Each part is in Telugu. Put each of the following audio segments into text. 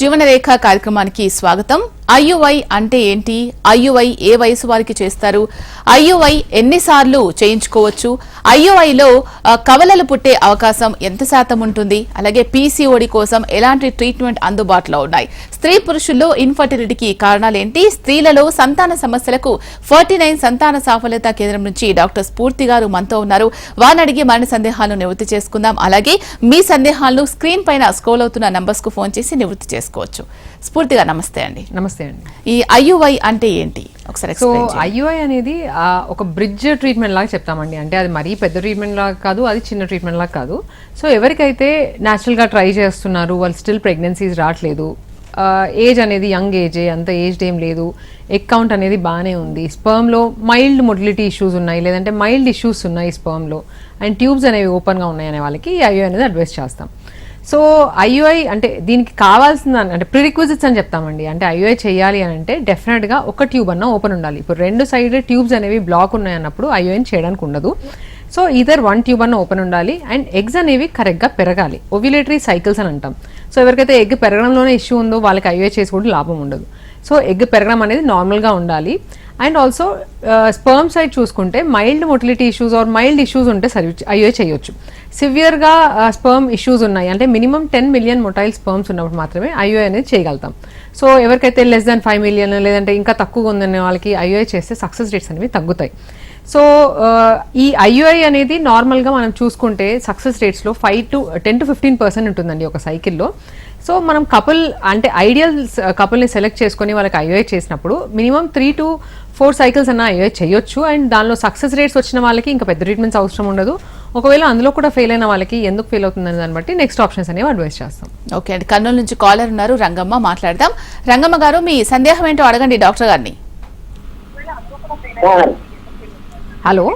జీవనరేఖ కార్యక్రమానికి స్వాగతం. ఐయుఐ అంటే ఏంటి? ఐయుఐ ఏ వయసు వారికి చేస్తారు? ఐయుఐ ఎన్నిసార్లు చేయించుకోవచ్చు? ఐయుఐలో కవలలు పుట్టే అవకాశం ఎంత శాతం ఉంటుంది? అలాగే పీసీఓడి కోసం ఎలాంటి ట్రీట్మెంట్ అందుబాటులో ఉన్నాయి? స్త్రీ పురుషుల్లో ఇన్ఫర్టిలిటీకి కారణాలేంటి స్త్రీలలో సంతాన సమస్యలకు ఫార్టీ నైన్ సంతాన సాఫల్యత కేంద్రం నుంచి డాక్టర్ స్ఫూర్తి గారు మనతో ఉన్నారు. వారిని అడిగి మరిన్ని సందేహాలను నివృత్తి చేసుకుందాం. అలాగే మీ సందేహాలను స్క్రీన్ పైన స్క్రోల్ అవుతున్న నంబర్స్కు ఫోన్ చేసి నివృత్తి చేసుకోవచ్చు. స్ఫూర్తిగా నమస్తే అండి. నమస్తే. అండి ఈ ఐయుఐ అంటే ఏంటి? ఒకసారి సో. ఐయుఐ అనేది ఒక బ్రిడ్జ్ ట్రీట్మెంట్ లాగా చెప్తామండి. అంటే అది మరీ పెద్ద ట్రీట్మెంట్ లాగా కాదు అది చిన్న ట్రీట్మెంట్ లాగా కాదు. సో ఎవరికైతే న్యాచురల్గా ట్రై చేస్తున్నారు వాళ్ళు స్టిల్ ప్రెగ్నెన్సీస్ రావట్లేదు ఏజ్ అనేది యంగ్ ఏజే అంత ఏజ్ ఏం లేదు ఎగ్ కౌంట్ అనేది బాగానే ఉంది. స్పర్మ్లో మైల్డ్ మొటిలిటీ ఇష్యూస్ ఉన్నాయి లేదంటే మైల్డ్ ఇష్యూస్ ఉన్నాయి స్పర్మ్లో అండ్ ట్యూబ్స్ అనేవి ఓపెన్గా ఉన్నాయి అనే వాళ్ళకి ఈ ఐయుఐ అనేది అడ్వైస్ చేస్తాం. సో ఐయుఐ అంటే దీనికి కావాల్సిన అంటే ప్రిరిక్విజిట్స్ అని చెప్తామండి. అంటే ఐయుఐ చేయాలి అని అంటే డెఫినెట్గా ఒక ట్యూబ్ అన్న ఓపెన్ ఉండాలి. ఇప్పుడు రెండు సైడ్ ట్యూబ్స్ అనేవి బ్లాక్ ఉన్నాయన్నప్పుడు ఐయుఐని చేయడానికి ఉండదు. సో ఇదర్ వన్ ట్యూబ్ అన్న ఓపెన్ ఉండాలి అండ్ ఎగ్స్ అనేవి కరెక్ట్గా పెరగాలి. ఓవ్యులేటరీ సైకిల్స్ అని అంటాం. సో ఎవరికైతే ఎగ్ పెరగడంలోనే ఇష్యూ ఉందో వాళ్ళకి ఐయుఐ చేసి కూడా లాభం ఉండదు. సో ఎగ్ పెరగడం అనేది నార్మల్గా ఉండాలి. అండ్ ఆల్సో స్పర్మ్ సైడ్ చూసుకుంటే mild motility issues or mild issues ఉంటే సరి అయ్యే చేయొచ్చు. సివియర్గా స్పర్మ్ ఇష్యూస్ ఉన్నాయి. అంటే minimum ten million motile sperms ఉన్నప్పుడు మాత్రమే ఐఓఐ అనేది చేయగలుగుతాం. సో ఎవరికైతే లెస్ దాన్ ఫైవ్ మిలియన్ లేదంటే ఇంకా తక్కువగా ఉందనే వాళ్ళకి ఐఓఐ చేస్తే సక్సెస్ రేట్స్ అనేవి తగ్గుతాయి. సో uh, ఈ ఐయుఐ అనేది నార్మల్గా మనం చూసుకుంటే success రేట్స్లో five to ten to fifteen percent ఉంటుందండి ఒక సైకిల్లో సో మనం కపుల్ అంటే ఐడియల్ కపుల్ని సెలెక్ట్ చేసుకొని వాళ్ళకి ఐఓఐ చేసినప్పుడు minimum three to four cycles అన్న ఐఓఐ చేయొచ్చు. అండ్ దానిలో సక్సెస్ రేట్స్ వచ్చిన వాళ్ళకి ఇంకా పెద్ద ట్రీట్మెంట్స్ అవసరం ఉండదు. ఒకవేళ అందులో కూడా ఫెయిల్ అయిన వాళ్ళకి ఎందుకు ఫెయిల్ అవుతుందని దాన్ని బట్టి నెక్స్ట్ ఆప్షన్స్ అనేవి అడ్వైస్ చేస్తాం. ఓకే అండి. కర్నూలు నుంచి కాలర్ ఉన్నారు. రంగమ్మ మాట్లాడదాం. రంగమ్మ గారు మీ సందేహం ఏంటో అడగండి డాక్టర్ గారిని. Hello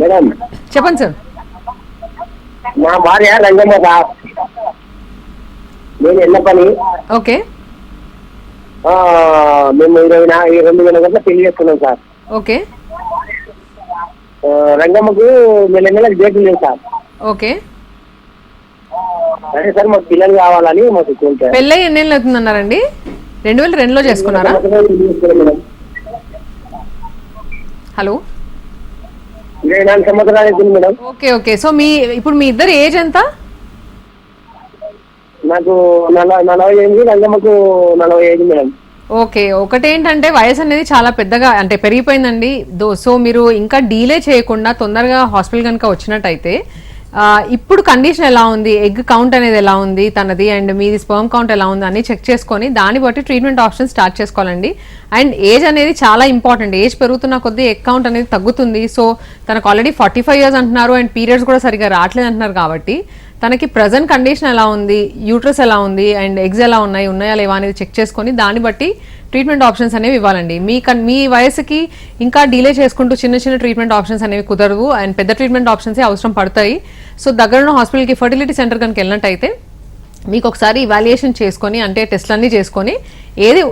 madam. చెప్పండి సార్. మా భార్య రంగమ్మ సార్. నేను ఎన్న పని ఓకే. మేము ఇరవై ఈ రెండు వేల గంటల పెళ్ళి చేసుకున్నాం సార్. ఓకే. రంగమ్మకు నెల నెలకు డేట్ లేదు సార్. ఓకే. అదే సార్ మాకు పిల్లలు కావాలని మాకు కోరిక. పెళ్ళై ఎన్నేళ్ళు అవుతుందన్నారండి? రెండు వేల రెండులో చేసుకున్నారా? హలో. ఇరవై నాలుగు సంవత్సరాలు అవుతుంది మేడం. Okay okay. సో మీ ఇప్పుడు మీ ఇద్దరు ఏజ్ ఎంత? నాకు నలభై ఎనిమిది రంగమ్మకు నలభై ఐదు మేడం. ఓకే ఒకటేంటంటే వయసు అనేది చాలా పెద్దగా అంటే పెరిగిపోయిందండి. దో సో మీరు ఇంకా డీలే చేయకుండా తొందరగా హాస్పిటల్ కనుక వచ్చినట్టయితే ఇప్పుడు కండిషన్ ఎలా ఉంది? ఎగ్ కౌంట్ అనేది ఎలా ఉంది? తనది అండ్ మీది స్పర్మ్ కౌంట్ ఎలా ఉంది? అని చెక్ చేసుకొని దాన్ని బట్టి ట్రీట్మెంట్ ఆప్షన్ స్టార్ట్ చేసుకోవాలండి. అండ్ ఏజ్ అనేది చాలా ఇంపార్టెంట్. ఏజ్ పెరుగుతున్న కొద్దీ ఎగ్ కౌంట్ అనేది తగ్గుతుంది. సో తనకు ఆల్రెడీ ఫార్టీ ఫైవ్ ఇయర్స్ అంటున్నారు అండ్ పీరియడ్స్ కూడా సరిగా రావట్లేదు అంటున్నారు కాబట్టి తనకి ప్రజెంట్ కండిషన్ ఎలా ఉంది యూట్రస్ ఎలా ఉంది అండ్ ఎగ్స్ ఎలా ఉన్నాయి ఉన్నాయా లేవా అనేది చెక్ చేసుకొని దాన్ని బట్టి ట్రీట్మెంట్ ఆప్షన్స్ అనేవి ఇవ్వాలండి. మీ మీ వయసుకి ఇంకా డిలే చేసుకుంటూ చిన్న చిన్న ట్రీట్మెంట్ ఆప్షన్స్ అనేవి కుదరవు అండ్ పెద్ద ట్రీట్మెంట్ ఆప్షన్స్ అవసరం పడతాయి. సో దగ్గరున్న హాస్పిటల్కి ఫర్టిలిటీ సెంటర్ కనుక వెళ్ళినట్టయితే మీకు ఒకసారి ఇవాల్యుయేషన్ చేసుకొని అంటే టెస్ట్లన్నీ చేసుకొని ఏది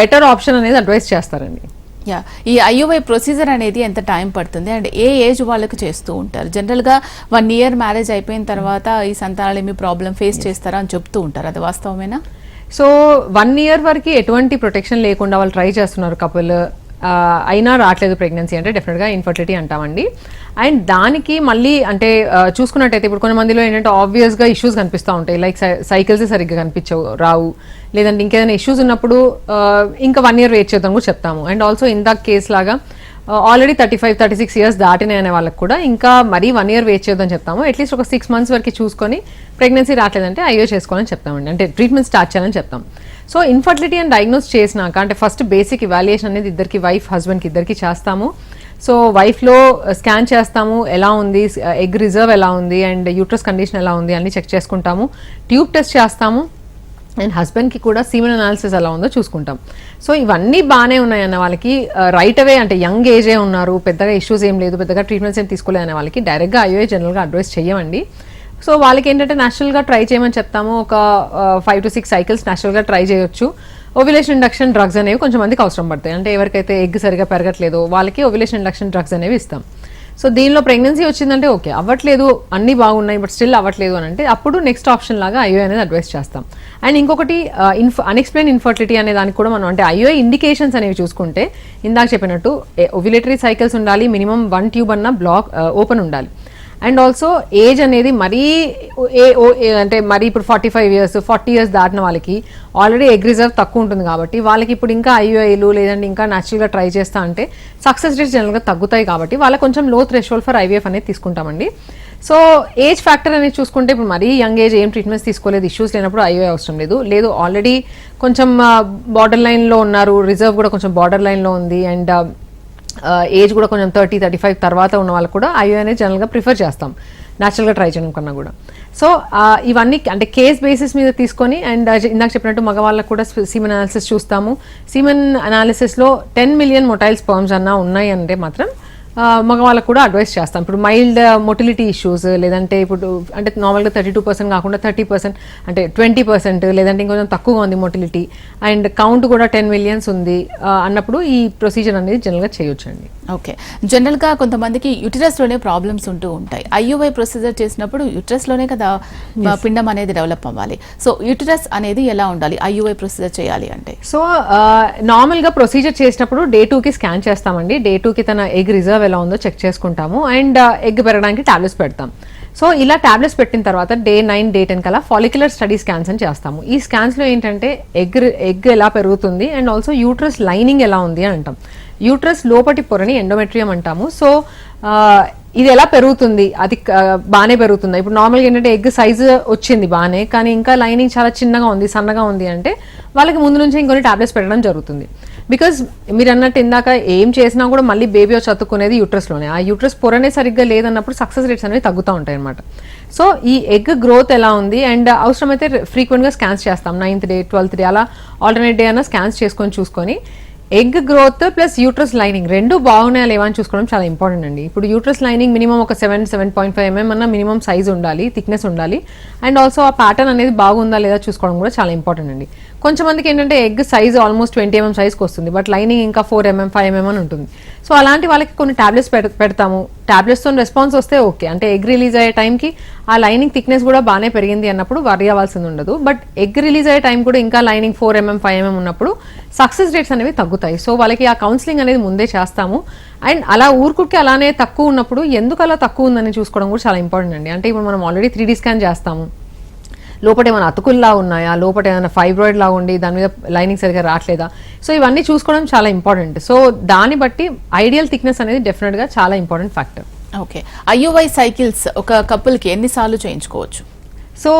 బెటర్ ఆప్షన్ అనేది అడ్వైస్ చేస్తారండి. యా. ఈ ఐయుఐ ప్రొసీజర్ అనేది ఎంత టైం పడుతుంది? అండ్ ఏ ఏజ్ వాళ్ళకి చేస్తూ ఉంటారు? జనరల్గా వన్ ఇయర్ మ్యారేజ్ అయిపోయిన తర్వాత ఈ సంతానాలు ఏమి ప్రాబ్లం ఫేస్ చేస్తారా అని చెప్తూ ఉంటారు. అది వాస్తవమేనా? సో వన్ ఇయర్ వరకు ఎటువంటి ప్రొటెక్షన్ లేకుండా వాళ్ళు ట్రై చేస్తున్నారు కపుల్. అయినా రావట్లేదు ప్రెగ్నెన్సీ అంటే డెఫినెట్గా ఇన్ఫర్టిలిటీ అంటామండి. అండ్ దానికి మళ్ళీ అంటే చూసుకున్నట్టయితే ఇప్పుడు కొంతమందిలో ఏంటంటే ఆబ్వియస్గా ఇష్యూస్ కనిపిస్తూ ఉంటాయి. లైక్ సైకిల్స్ సరిగ్గా కనిపించవు రావు. లేదంటే ఇంకేదైనా ఇష్యూస్ ఉన్నప్పుడు ఇంకా వన్ ఇయర్ వెయిట్ చేద్దాం కూడా చెప్తాము. అండ్ ఆల్సో ఇందాక కేసు లాగా already thirty five thirty six years దాటినాయి అనే వాళ్ళకి కూడా ఇంకా మరీ వన్ ఇయర్ వెయిట్ చేద్దాం చెప్తాము. అట్లీస్ట్ ఒక సిక్స్ మంత్స్ వరకు చూసుకొని ప్రెగ్నెన్సీ రావట్లేదంటే అయ్యో చేసుకోవాలని చెప్తామండి. అంటే ట్రీట్మెంట్ స్టార్ట్ చేయాలని చెప్తాం. సో ఇన్ఫర్టిలిటీ అని డయాగ్నోస్ చేసినాక అంటే ఫస్ట్ బేసిక్ ఇవాల్యుయేషన్ అనేది ఇద్దరికి వైఫ్ హస్బెండ్కి ఇద్దరికి చేస్తాము. సో వైఫ్లో స్కాన్ చేస్తాము ఎలా ఉంది ఎగ్ రిజర్వ్ ఎలా ఉంది అండ్ యూట్రస్ కండిషన్ ఎలా ఉంది అన్ని చెక్ చేసుకుంటాము. ట్యూబ్ టెస్ట్ చేస్తాము అండ్ హస్బెండ్కి కూడా సీమన్ అనాలిసిస్ ఎలా ఉందో చూసుకుంటాం. సో ఇవన్నీ బాగానే ఉన్నాయన్న వాళ్ళకి రైట్ అవే అంటే యంగ్ ఏజే ఉన్నారు పెద్దగా ఇష్యూస్ ఏం లేదు పెద్దగా ట్రీట్మెంట్స్ ఏం తీసుకోలేదు అనే వాళ్ళకి డైరెక్ట్గా ఐఓఏ జనరల్గా అడ్వైస్ చేయమండి సో వాళ్ళకి ఏంటంటే నేచురల్గా ట్రై చేయమని చెప్తాము. ఒక ఫైవ్ టు సిక్స్ సైకిల్స్ నేచురల్గా ట్రై చేయొచ్చు. ఓవిలేషన్ ఇండక్షన్ డ్రగ్స్ అనేవి కొంచెం మందికి అవసరం పడతాయి. అంటే ఎవరికైతే ఎగ్ సరిగా పెరగట్లేదో వాళ్ళకి ఓవిలేషన్ ఇండక్షన్ డ్రగ్స్ అనేవి ఇస్తాం. సో దీనిలో ప్రెగ్నెన్సీ వచ్చిందంటే ఓకే అవ్వట్లేదు అన్ని బాగున్నాయి బట్ స్టిల్ అవ్వట్లేదు అని అంటే అప్పుడు నెక్స్ట్ ఆప్షన్ లాగా ఐఓ అనేది అడ్వైస్ చేస్తాం. అండ్ ఇంకొకటి ఇన్ఫ అన్ఎక్స్ప్లెయిన్ ఇన్ఫర్టిలిటీ అనే దానికి కూడా మనం అంటే ఐఓ ఇండికేషన్స్ అనేవి చూసుకుంటే ఇందాక చెప్పినట్టు ఒవిలేటరీ సైకిల్స్ ఉండాలి మినిమం వన్ ట్యూబ్ అన్న బ్లాక్ ఓపెన్ ఉండాలి. అండ్ ఆల్సో ఏజ్ అనేది మరీ ఏ ఓ ఏ- అంటే మరీ ఇప్పుడు forty five years forty years దాటిన వాళ్ళకి ఆల్రెడీ ఎగ్ రిజర్వ్ తక్కువ ఉంటుంది కాబట్టి వాళ్ళకి ఇప్పుడు ఇంకా ఐయుఐలు లేదంటే ఇంకా న్యాచురల్గా ట్రై చేస్తా అంటే సక్సెస్ రేట్స్ జనరల్గా తగ్గుతాయి కాబట్టి వాళ్ళకి కొంచెం లో థ్రెషోల్డ్ ఫర్ ఐవీఎఫ్ అనేది తీసుకుంటామండి. సో ఏజ్ ఫ్యాక్టర్ అనేది చూసుకుంటే ఇప్పుడు మరీ యంగ్ ఏజ్ ఏం ట్రీట్మెంట్స్ తీసుకోలేదు ఇష్యూస్ లేనప్పుడు ఐఓఐ అవసరం లేదు. లేదు ఆల్రెడీ కొంచెం బార్డర్ లైన్లో ఉన్నారు రిజర్వ్ కూడా కొంచెం బార్డర్ లైన్లో ఉంది. అండ్ ఏజ్ కూడా కొంచెం థర్టీ థర్టీ ఫైవ్ తర్వాత ఉన్న వాళ్ళకు కూడా ఐఓ అనేది జనరల్గా ప్రిఫర్ చేస్తాం. న్యాచురల్గా ట్రై చేయడం కన్నా కూడా. సో ఇవన్నీ అంటే కేస్ బేసిస్ మీద తీసుకొని అండ్ ఇందాక చెప్పినట్టు మగవాళ్ళకు కూడా సీమెన్ అనాలిసిస్ చూస్తాము. సీమెన్ అనాలిసిస్లో టెన్ మిలియన్ మొటైల్ స్పర్మ్స్ అన్నా ఉన్నాయి అంటే మాత్రం మగవాళ్ళకు కూడా అడ్వైస్ చేస్తాం. ఇప్పుడు మైల్డ్ మొటిలిటీ ఇష్యూస్ లేదంటే ఇప్పుడు అంటే నార్మల్గా థర్టీ టూ పర్సెంట్ కాకుండా థర్టీ పర్సెంట్ అంటే ట్వంటీ పర్సెంట్ లేదంటే ఇంకొంచెం తక్కువగా ఉంది మొటిలిటీ అండ్ కౌంట్ కూడా టెన్ మిలియన్స్ ఉంది. అన్నప్పుడు ఈ ప్రొసీజర్ అనేది జనరల్గా చేయొచ్చండి. ఓకే. జనరల్గా కొంతమందికి యుటిరస్లోనే ప్రాబ్లమ్స్ ఉంటూ ఉంటాయి. ఐయుఐ ప్రొసీజర్ చేసినప్పుడు యుటిరస్లోనే కదా పిండం అనేది డెవలప్ అవ్వాలి. సో యుటిరస్ అనేది ఎలా ఉండాలి? ఐయుఐ ప్రొసీజర్ చేయాలి అంటే. సో నార్మల్గా ప్రొసీజర్ చేసినప్పుడు డే టూకి స్కాన్ చేస్తామండి. డే టూకి తన ఎగ్ రిజర్వ్ ఎలా ఉందో చెక్ చేసుకుంటాము. అండ్ ఎగ్ పెరగడానికి టాబ్లెట్స్ పెడతాం. సో ఇలా టాబ్లెట్స్ పెట్టిన తర్వాత డే నైన్ డే టెన్ కల్లా ఫాలిక్యులర్ స్టడీ స్కాన్స్ అని చేస్తాము. ఈ స్కాన్స్లో ఏంటంటే ఎగ్ ఎగ్ ఎలా పెరుగుతుంది? అండ్ ఆల్సో యూట్రస్ లైనింగ్ ఎలా ఉంది అని అంటాం. యూట్రస్ లోపటి పొరని ఎండోమెట్రియం అంటాము. సో ఇది ఎలా పెరుగుతుంది? అది బాగానే పెరుగుతుంది? ఇప్పుడు నార్మల్గా ఏంటంటే ఎగ్ సైజు వచ్చింది బాగానే కానీ ఇంకా లైనింగ్ చాలా చిన్నగా ఉంది సన్నగా ఉంది అంటే వాళ్ళకి ముందు నుంచి ఇంకొన్ని టాబ్లెట్స్ పెట్టడం జరుగుతుంది. బికాజ్ మీరు అన్నట్టు ఇందాక ఏం చేసినా కూడా మళ్ళీ బేబీ వచ్చి అతుక్కునేది యూట్రస్లోనే ఆ యూట్రస్ పొరనే సరిగ్గా లేదన్నప్పుడు సక్సెస్ రేట్స్ అనేవి తగ్గుతూ ఉంటాయి అనమాట సో ఈ ఎగ్ గ్రోత్ ఎలా ఉంది? అండ్ అవసరమైతే ఫ్రీక్వెంట్గా స్కాన్స్ చేస్తాం. నైన్త్ డే ట్వెల్త్ డే అలా ఆల్టర్నేట్ డే అన్న స్కాన్స్ చేసుకొని చూసుకొని egg growth plus uterus lining రెండు బాగున్నాయా లేవా అని చూసుకోవడం చాలా ఇంపార్టెంట్ అండి. ఇప్పుడు యూట్రస్ లైనింగ్ మినిమం ఒక seven seven point five mm అన్న మినిమం సైజ్ ఉండాలి థిక్నెస్ ఉండాలి. అండ్ ఆల్సో ఆ ప్యాటర్న్ అనేది బాగుందా లేదా చూసుకోవడం కూడా చాలా ఇంపార్టెంట్ అండి. కొంతమందికి ఏంటంటే egg size almost twenty mm సైజ్కి వస్తుంది బట్ లైనింగ్ ఇంకా ఫోర్ ఎంఎం ఫైవ్ ఎంఎం అని ఉంటుంది. సో అలాంటి వాళ్ళకి కొన్ని ట్యాబ్లెట్స్ పెడతాము. ట్యాబ్లెట్స్తో రెస్పాన్స్ వస్తే ఓకే అంటే ఎగ్ రిలీజ్ అయ్యే టైంకి ఆ లైనింగ్ థిక్నెస్ కూడా బాగానే పెరిగింది అన్నప్పుడు వరి అవ్వాల్సింది ఉండదు. బట్ ఎగ్ రిలీజ్ అయ్యే టైం కూడా ఇంకా lining four mm five mm ఉన్నప్పుడు సక్సెస్ రేట్స్ అనేవి తగ్గుతాయి. సో వాళ్ళకి ఆ కౌన్సిలింగ్ అనేది ముందే చేస్తాము. అండ్ అలా ఊరుకుడికి అలానే తక్కువ ఉన్నప్పుడు ఎందుకు అలా తక్కువ ఉందని చూసుకోవడం కూడా చాలా ఇంపార్టెంట్ అండి. అంటే ఇప్పుడు మనం ఆల్రెడీ త్రీ స్కాన్ చేస్తాము. లోపల ఏమైనా అతుకుల్లా ఉన్నాయా? లోపల ఏమైనా ఫైబ్రాయిడ్ లా ఉండి దాని మీద లైనింగ్ సరిగా రావట్లేదా? సో ఇవన్నీ చూసుకోవడం చాలా ఇంపార్టెంట్ సో దాన్ని బట్టి ఐడియల్ థిక్నెస్ అనేది డెఫినెట్గా చాలా important factor okay IUI cycles ఒక కపుల్కి ఎన్నిసార్లు చేయించుకోవచ్చు? సో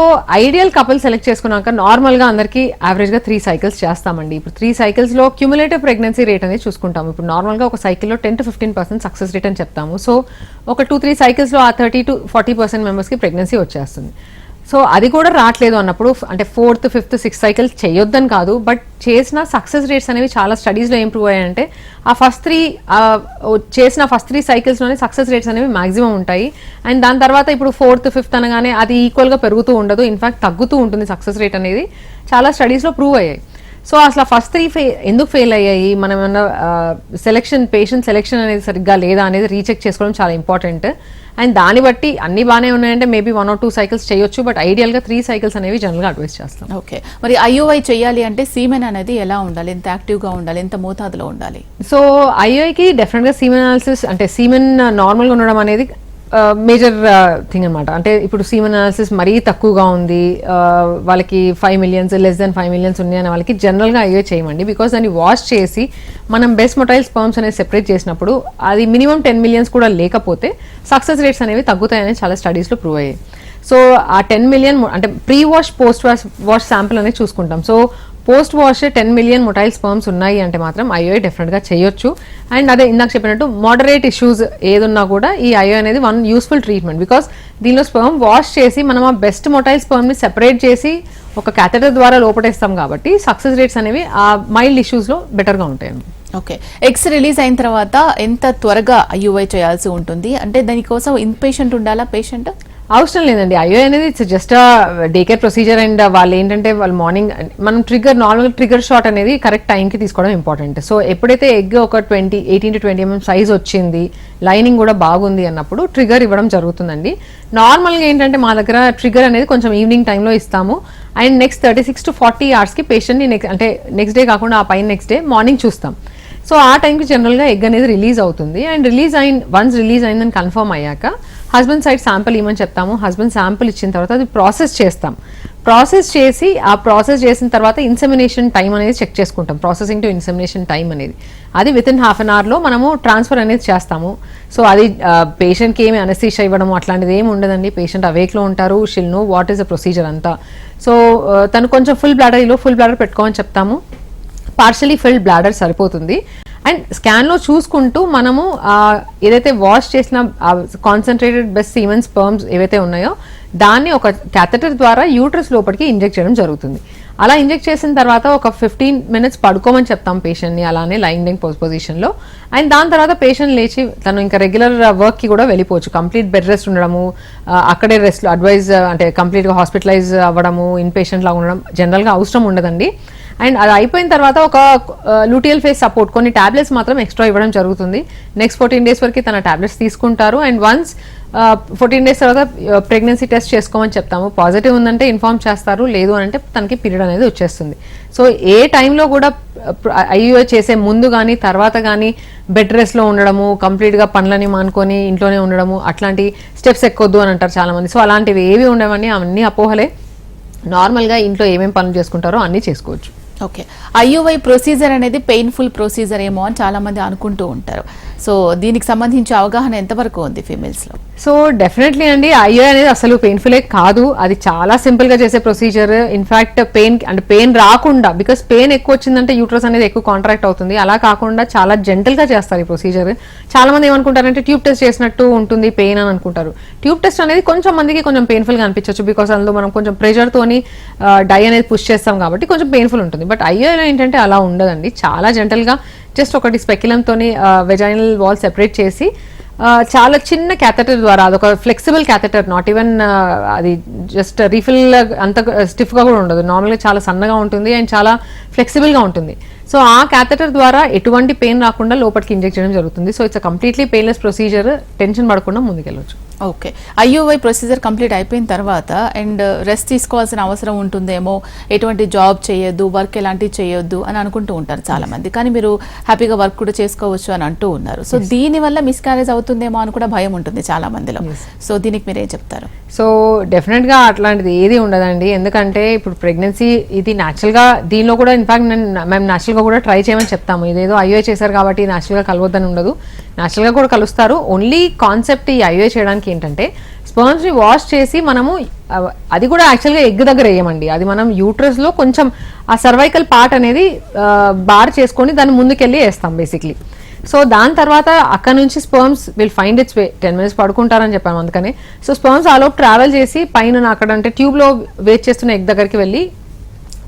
ఐడియల్ కపుల్ సెలెక్ట్ చేసుకున్నాక నార్మల్గా అందరికీ యావరేజ్గా త్రీ సైకిల్స్ చేస్తామండి. ఇప్పుడు త్రీ సైకిల్స్లో క్యూములేటివ్ ప్రెగ్నెన్సీ రేట్ అనేది చూసుకుంటాము. ఇప్పుడు నార్మల్గా ఒక సైకిల్లో ten to fifteen percent success rate అని చెప్తాము. సో ఒక టూ త్రీ సైకిల్స్లో ఆ థర్టీ టు ఫార్టీ పర్సెంట్ మెంబర్స్కి ప్రెగ్నెన్సీ వచ్చేస్తుంది. సో అది కూడా రావట్లేదు అన్నప్పుడు అంటే ఫోర్త్ ఫిఫ్త్ సిక్స్త్ సైకిల్స్ చేయొద్దని కాదు బట్ చేసిన సక్సెస్ రేట్స్ అనేవి చాలా స్టడీస్లో ఇంప్రూవ్ అయ్యాయంటే ఆ ఫస్ట్ త్రీ చేసిన ఫస్ట్ త్రీ సైకిల్స్లోనే సక్సెస్ రేట్స్ అనేవి మాక్సిమం ఉంటాయి. అండ్ దాని తర్వాత ఇప్పుడు ఫోర్త్ ఫిఫ్త్ అనగానే అది ఈక్వల్గా పెరుగుతూ ఉండదు. ఇన్ఫాక్ట్ తగ్గుతూ ఉంటుంది సక్సెస్ రేట్ అనేది. చాలా స్టడీస్లో ప్రూవ్ అయ్యాయి. సో అసలు ఫస్ట్ త్రీ ఫే ఎందుకు ఫెయిల్ అయ్యాయి? మనం ఏమన్నా సెలెక్షన్ పేషెంట్ సెలెక్షన్ అనేది సరిగ్గా లేదా అనేది రీచెక్ చేసుకోవడం చాలా ఇంపార్టెంట్ అండ్ దాన్ని బట్టి అన్ని బాగానే ఉన్నాయంటే maybe one or two cycles చేయొచ్చు బట్ ఐడియల్గా త్రీ సైకిల్స్ అనేవి జనరల్గా అడ్వైస్ చేస్తాం. ఓకే మరి ఐయుఐ చేయాలి అంటే సీమెన్ అనేది ఎలా ఉండాలి? ఎంత యాక్టివ్గా ఉండాలి? ఎంత మోతాదులో ఉండాలి? సో ఐఐకి డెఫినెట్గా సీమెన్ అనాలిసిస్ అంటే సీమెన్ నార్మల్గా ఉండడం అనేది మేజర్ థింగ్ అనమాట అంటే ఇప్పుడు సీమన్ అనాలిసిస్ మరీ తక్కువగా ఉంది. వాళ్ళకి five millions less than five millions ఉన్నాయి అనే వాళ్ళకి జనరల్గా అయ్యే చేయమండి. బికాస్ దాన్ని వాష్ చేసి మనం బెస్ట్ మొటైల్ స్పర్మ్స్ అనేది సెపరేట్ చేసినప్పుడు అది మినిమం టెన్ మిలియన్స్ కూడా లేకపోతే సక్సెస్ రేట్స్ అనేవి తగ్గుతాయని చాలా స్టడీస్లో ప్రూవ్ అయ్యాయి. సో ఆ టెన్ మిలియన్ అంటే pre wash post wash wash sample అనేది చూసుకుంటాం. So post wash ten million motile sperms ఉన్నాయి అంటే మాత్రం ఐఓఐ డెఫినెట్గా చేయొచ్చు. అండ్ అదే ఇందాక చెప్పినట్టు మోడరేట్ ఇష్యూస్ ఏదున్నా కూడా ఈ ఐఓ అనేది వన్ యూస్ఫుల్ ట్రీట్మెంట్ బికాస్ దీనిలో స్పర్మ్ వాష్ చేసి మనం ఆ బెస్ట్ మొటైల్ స్పర్మ్ని సెపరేట్ చేసి ఒక క్యాథెటర్ ద్వారా లోపటేస్తాం కాబట్టి సక్సెస్ రేట్స్ అనేవి ఆ మైల్డ్ ఇష్యూస్లో బెటర్గా ఉంటాయండి. ఓకే ఎగ్స్ రిలీజ్ అయిన తర్వాత ఎంత త్వరగా ఐయుఐ చేయాల్సి ఉంటుంది? అంటే దానికోసం ఇన్ పేషెంట్ ఉండాలా పేషెంట్ అవసరం లేదండి. ఐఓ అనేది it's just day care procedure and వాళ్ళు ఏంటంటే వాళ్ళు మార్నింగ్ మనం ట్రిగర్ నార్మల్ ట్రిగర్ షాట్ అనేది కరెక్ట్ టైంకి తీసుకోవడం ఇంపార్టెంట్ సో ఎప్పుడైతే ఎగ్ ఒక twenty eighteen to twenty mm size వచ్చింది లైనింగ్ కూడా బాగుంది అన్నప్పుడు ట్రిగర్ ఇవ్వడం జరుగుతుందండి. నార్మల్గా ఏంటంటే మా దగ్గర ట్రిగర్ అనేది కొంచెం ఈవినింగ్ టైంలో ఇస్తాము. And next thirty six to forty అవర్స్కి పేషెంట్ని నెక్స్ట్ అంటే నెక్స్ట్ డే కాకుండా ఆ పైన నెక్స్ట్ డే మార్నింగ్ చూస్తాం. సో ఆ టైంకి జనరల్గా ఎగ్ అనేది రిలీజ్ అవుతుంది. అండ్ రిలీజ్ అయిన వన్స్ రిలీజ్ అయిందని కన్ఫర్మ్ అయ్యాక హస్బెండ్ సైడ్ శాంపుల్ ఇవ్వమని చెప్తాము. హస్బెండ్ శాంపిల్ ఇచ్చిన తర్వాత అది ప్రాసెస్ చేస్తాం. ప్రాసెస్ చేసి ఆ ప్రాసెస్ చేసిన తర్వాత ఇన్సెమినేషన్ టైం అనేది చెక్ చేసుకుంటాం. ప్రాసెసింగ్ టు ఇన్సెమినేషన్ టైం అనేది. అది విత్ ఇన్ హాఫ్ అన్ అవర్లో మనము ట్రాన్స్ఫర్ అనేది చేస్తాము. సో అది పేషెంట్కి ఏమి అనసీష ఇవ్వడం అట్లాంటిది ఏమి ఉండదండి. పేషెంట్ అవేక్లో ఉంటారు. She'll know what is the procedure అంతా. సో తను కొంచెం ఫుల్ బ్లాడర్ ఈలో ఫుల్ బ్లాడర్ పెట్టుకోమని చెప్తాము. పార్షలీ ఫిల్డ్ బ్లాడర్ సరిపోతుంది. అండ్ స్కాన్లో చూసుకుంటూ మనము ఏదైతే వాష్ చేసిన కాన్సన్ట్రేటెడ్ బెస్ట్ సీమెన్ స్పర్మ్స్ ఏవైతే ఉన్నాయో దాన్ని ఒక క్యాథెటర్ ద్వారా యూట్రస్ లోపలికి ఇంజెక్ట్ చేయడం జరుగుతుంది. అలా ఇంజెక్ట్ చేసిన తర్వాత ఒక ఫిఫ్టీన్ మినిట్స్ పడుకోమని చెప్తాం పేషెంట్ని అలానే లైన్ డెంగ్ పొజిషన్లో అండ్ దాని తర్వాత పేషెంట్ లేచి తను ఇంకా రెగ్యులర్ వర్క్కి uh, కూడా వెళ్ళిపోవచ్చు. కంప్లీట్ బెడ్ రెస్ట్ ఉండడము uh, అక్కడే రెస్ట్ అడ్వైజ్ uh, అంటే కంప్లీట్గా హాస్పిటలైజ్ అవ్వడము ఇన్ ఉండడం జనరల్గా అవసరం ఉండదండి. అండ్ అది అయిపోయిన తర్వాత ఒక లూటియల్ ఫేస్ సపోర్ట్ కొన్ని టాబ్లెట్స్ మాత్రం ఎక్స్ట్రా ఇవ్వడం జరుగుతుంది. నెక్స్ట్ ఫోర్టీన్ డేస్ వరకు తన టాబ్లెట్స్ తీసుకుంటారు. అండ్ వన్స్ ఫోర్టీన్ డేస్ తర్వాత ప్రెగ్నెన్సీ టెస్ట్ చేసుకోమని చెప్తాము. పాజిటివ్ ఉందంటే ఇన్ఫార్మ్ చేస్తారు లేదు అని అంటే తనకి పీరియడ్ అనేది వచ్చేస్తుంది. సో ఏ టైంలో కూడా అయ్యో చేసే ముందు కానీ తర్వాత కానీ బెడ్ రెస్ట్లో ఉండడము కంప్లీట్గా పనులని మానుకొని ఇంట్లోనే ఉండడము అట్లాంటి స్టెప్స్ ఎక్కొద్దు అని అంటారు చాలామంది. సో అలాంటివి ఏవి ఉండవని అవన్నీ అపోహలే. నార్మల్గా ఇంట్లో ఏమేమి పనులు చేసుకుంటారో అన్నీ చేసుకోవచ్చు. ఓకే ఐయువై ప్రొసీజర్ అనేది పెయిన్ఫుల్ ప్రొసీజర్ ఏమో అని చాలామంది అనుకుంటూ ఉంటారు. సో దీనికి సంబంధించి అవగాహన ఎంతవరకు ఉంది ఫీమేల్స్లో సో డెఫినెట్లీ అండి ఐఏ అనేది అసలు పెయిన్ఫులే కాదు. అది చాలా సింపుల్గా చేసే ప్రొసీజర్ ఇన్ఫాక్ట్ పెయిన్ అంటే పెయిన్ రాకుండా బికాస్ పెయిన్ ఎక్కువ వచ్చిందంటే యూట్రస్ అనేది ఎక్కువ కాంట్రాక్ట్ అవుతుంది. అలా కాకుండా చాలా జెంటల్గా చేస్తారు ఈ ప్రొసీజర్ చాలా మంది ఏమనుకుంటారంటే ట్యూబ్ టెస్ట్ చేసినట్టు ఉంటుంది పెయిన్ అని అనుకుంటారు. ట్యూబ్ టెస్ట్ అనేది కొంచెం మందికి కొంచెం పెయిన్ఫుల్గా అనిపించవచ్చు బికాస్ అందులో మనం కొంచెం ప్రెషర్తోని డై అనేది పుష్ చేస్తాం కాబట్టి కొంచెం పెయిన్ఫుల్ ఉంటుంది. బట్ ఐఏలో ఏంటంటే అలా ఉండదండి. చాలా జెంటల్గా జస్ట్ ఒకటి స్పెక్యులంతోని వెజైనల్ వాల్ సెపరేట్ చేసి చాలా చిన్న క్యాథెటర్ ద్వారా అదొక ఫ్లెక్సిబుల్ క్యాథెటర్ నాట్ ఈవెన్ అది జస్ట్ రీఫిల్ అంత స్టిఫ్గా కూడా ఉండదు. నార్మల్గా చాలా సన్నగా ఉంటుంది అండ్ చాలా ఫ్లెక్సిబుల్గా ఉంటుంది. సో ఆ క్యాథెటర్ ద్వారా ఎటువంటి పెయిన్ రాకుండా లోపలికి ఇంజెక్ట్ చేయడం జరుగుతుంది. So it's completely painless procedure tension పడకుండా ముందుకెళ్ళొచ్చు. ఓకే ఐయువై ప్రొసీజర్ కంప్లీట్ అయిపోయిన తర్వాత అండ్ రెస్ట్ తీసుకోవాల్సిన అవసరం ఉంటుందేమో ఎటువంటి జాబ్ చేయొద్దు వర్క్ ఎలాంటివి చేయొద్దు అని అనుకుంటూ ఉంటారు చాలా మంది కానీ మీరు హ్యాపీగా వర్క్ కూడా చేసుకోవచ్చు అని అంటూ ఉన్నారు. సో దీని వల్ల మిస్క్యారేజ్ అవుతుందేమో అని కూడా భయం ఉంటుంది చాలా మందిలో సో దీనికి మీరు ఏం చెప్తారు? సో డెఫినెట్గా అట్లాంటిది ఏది ఉండదండి. ఎందుకంటే ఇప్పుడు ప్రెగ్నెన్సీ ఇది న్యాచురల్గా దీనిలో కూడా ఇన్ఫాక్ట్ నేను మేము న్యాచురల్గా కూడా ట్రై చేయమని చెప్తాము. ఇదేదో ఐఓ చేశారు కాబట్టి న్యాచురల్గా కలవద్దని ఉండదు. న్యాచురల్గా కూడా కలుస్తారు. ఓన్లీ కాన్సెప్ట్ ఈ ఐఓ చేయడానికి ఏంటంటే స్పర్మ్స్ని వాష్ చేసి మనము అది కూడా యాక్చువల్గా ఎగ్ దగ్గర వేయమండి. అది మనం యూట్రస్లో కొంచెం ఆ సర్వైకల్ పార్ట్ అనేది బార్ చేసుకొని దాన్ని ముందుకెళ్ళి వేస్తాం బేసిక్లీ సో దాని తర్వాత అక్కడ నుంచి sperms will find its way ten minutes పడుకుంటారని చెప్పాము అందుకనే. సో స్పర్మ్స్ ఆలో ట్రావెల్ చేసి పైన అక్కడ అంటే ట్యూబ్లో వెయిట్ చేస్తున్న ఎగ్ దగ్గరికి వెళ్ళి